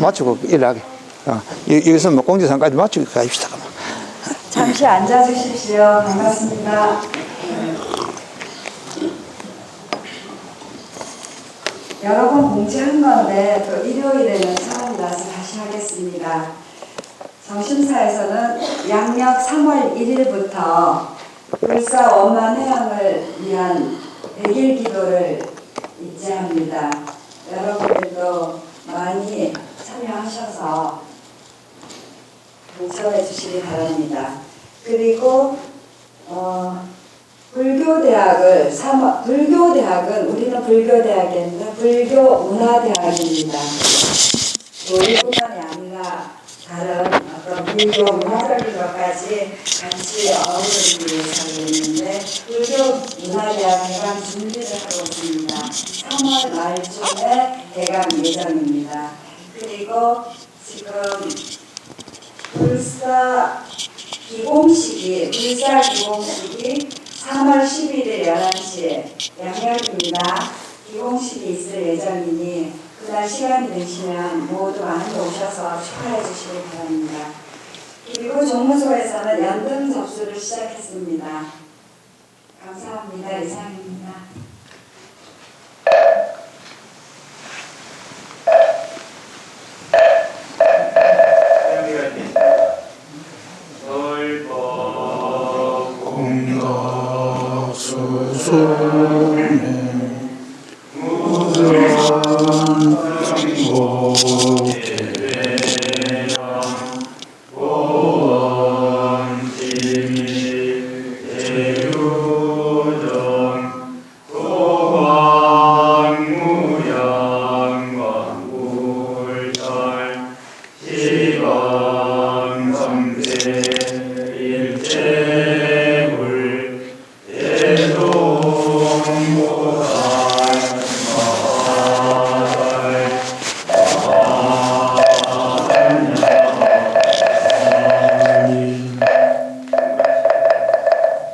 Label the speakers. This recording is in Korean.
Speaker 1: 마치고 일하게. 어, 여- 여기서 뭐 공지사까지 마치고 가십시다.
Speaker 2: 잠시 앉아주십시오. 반갑습니다. 여러 번 공지한 건데 또 일요일에는 처음이라서 다시 하겠습니다. 정심사에서는 양력 3월 1일부터 불사 원만 회양을 위한 100일 기도를 입지합니다. 여러분들도 많이 하셔서 동참해 주시기 바랍니다. 그리고 어, 불교대학을 삼 불교대학은 우리는 불교대학인데 불교 문화대학입니다. 교리뿐만이 아니라 다른 어떤 불교 문화적인 것까지 같이 어우르기 위해서 있는데 불교 문화대학 개강 준비를 하고 있습니다. 3월 말쯤에 개강 예정입니다. 그리고 지금 불사 기공식이 불사 기공식이 3월 11일 11시에 양력입니다. 기공식이 있을 예정이니 그날 시간이 되시면 모두 많이 오셔서 축하해 주시기 바랍니다. 그리고 종무소에서는 연등 접수를 시작했습니다. 감사합니다. 이상입니다. sum